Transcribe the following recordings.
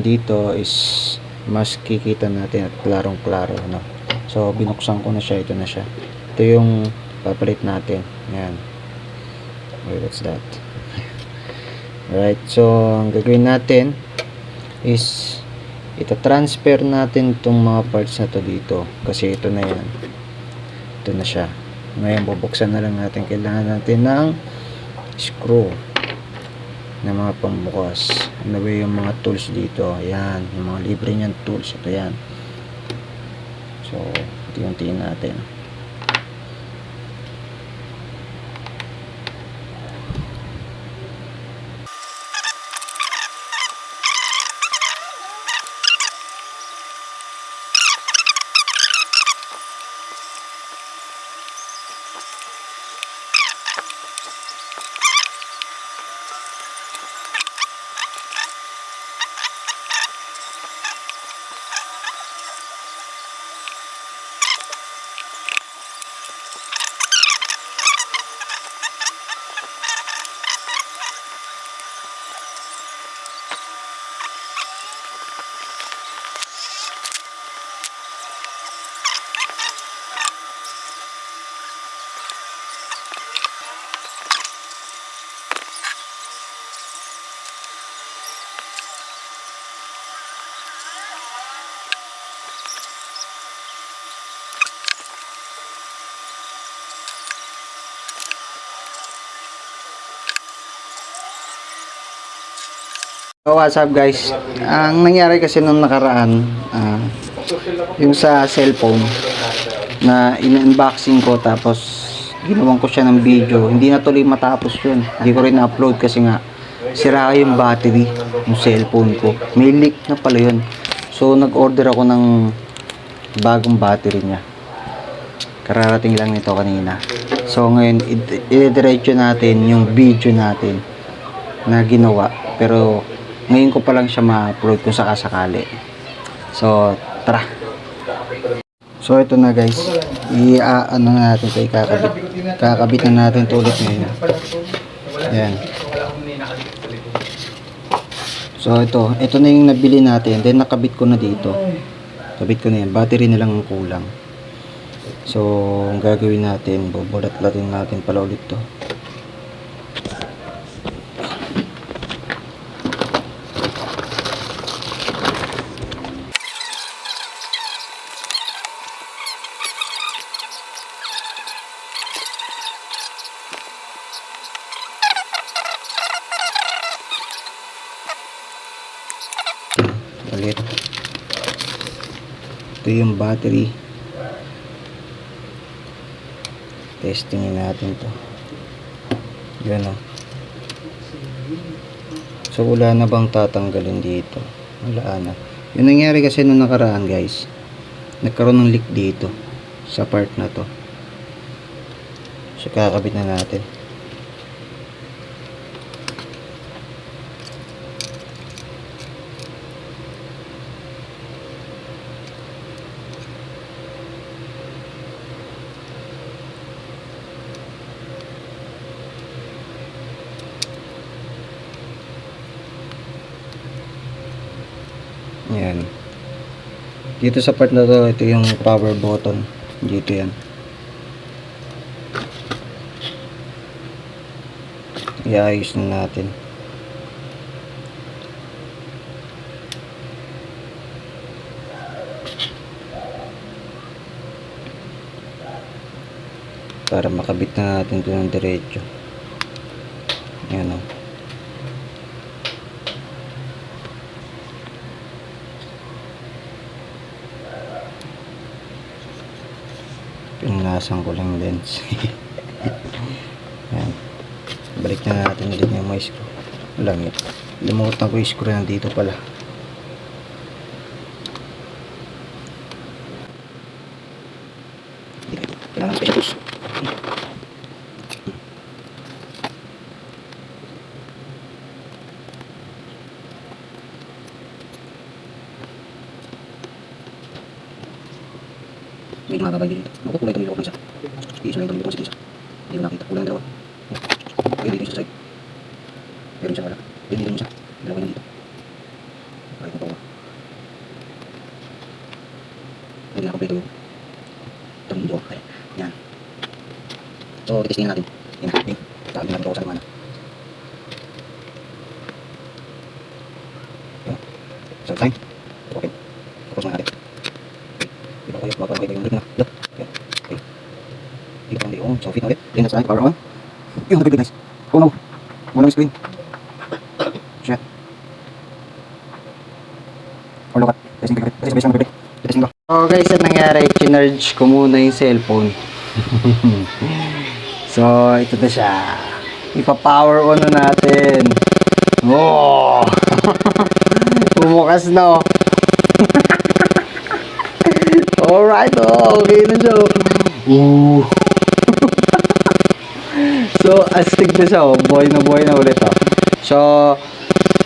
dito is mas kikita natin at klarong klaro no? So binuksan ko na siya ito na siya. Ito yung papalit natin. Yan okay what's that. Alright so ang gagawin natin is ito transfer natin itong mga parts na to dito. Kasi ito na yan. Ito na siya. Ngayon bubuksan na lang natin. Kailangan natin ng screw na mga pambukas. Ano ba yung mga tools dito? Ayan yung mga libre niyan tools. Ito yan. So unti-untiin natin So what's up guys? Ang nangyari kasi nung nakaraan, ah, yung sa cellphone na in-unboxing ko tapos ginawan ko siya ng video. Hindi na tuloy matapos yun. Hindi ko rin na-upload kasi nga sira yung battery ng cellphone ko. May leak na pala yun. So nag-order ako ng bagong battery niya. Kararating lang nito kanina. So ngayon, i-diretso natin yung video natin na ginawa. Pero ngayon ko pa lang siya ma-upload kung sakasakali. So, tara. So, ito na guys. I-ano na natin ito, ikakabit. Kakabit na natin ito ulit ngayon. Ayan. So, ito. Ito na yung nabili natin. Then, nakabit ko na dito. Kabit ko na yan. Battery na lang ang kulang. So, ang gagawin natin, bubulat-latin natin pala ulit to. Ulit. Ito yung battery. Testingin natin to. Yun o so wala na bang tatanggalin dito? Wala na. Yung nangyari kasi nung nakaraan guys nagkaroon ng leak dito sa part na to. So kakabit na natin Ayan. Dito sa part na to, ito yung power button. Dito yan. Iayos na natin. Para makabit na natin ito ng diretso. Ayan o. Pinunasan ko lang lens. Yan. Balik na natin ulit yung mga screw. Wala nga. Limutan ko yung screw nandito pala. Kailangan special May mga din dito. Ako, kulay tumilok ako isa. Iisa lang yung tumilok ko isa. Hindi ko nakita. Kulay ang dalawa. Okay, dito sa side. Meron siya wala. Hindi din isa. Dalawa yung dito. Ay, kung pawa. Hindi na kompleto yung tumilok. Ay, yan. So, titistingin natin. Yan na. Yung. Dami natin ako sa lumana. So, fine. Kayo yung link na. Dito. Yan. Okay. Dito pang liong. So, fit na ulit. Then, right. Power on. Yung nabigay guys. Oh no. Walang screen. Shit. Or look at. Testing ko. Testing ko. Testing ko. So guys, ang nangyari, chinarge ko muna yung cellphone. so, ito na siya. Ipa-power on na natin. Oh! Bumukas na oh. Oh, okay na siya. oh. Ooh. so, astig na siya, oh. Boy na boy na ulit, oh. So,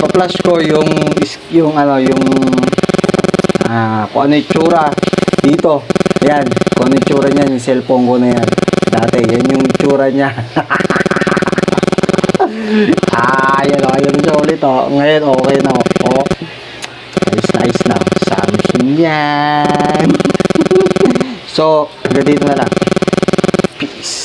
pa-flash ko yung, yung ano, yung ah, kung ano yung tsura dito. Ayan, kung ano yung tsura niya, yung cellphone ko na yan. Dati, yan yung tsura niya. ah, yan o, yan siya ulit o. Ngayon, okay na o. Oh. Nice, nice na. Samsung yan. So, hanggang na lang. Peace.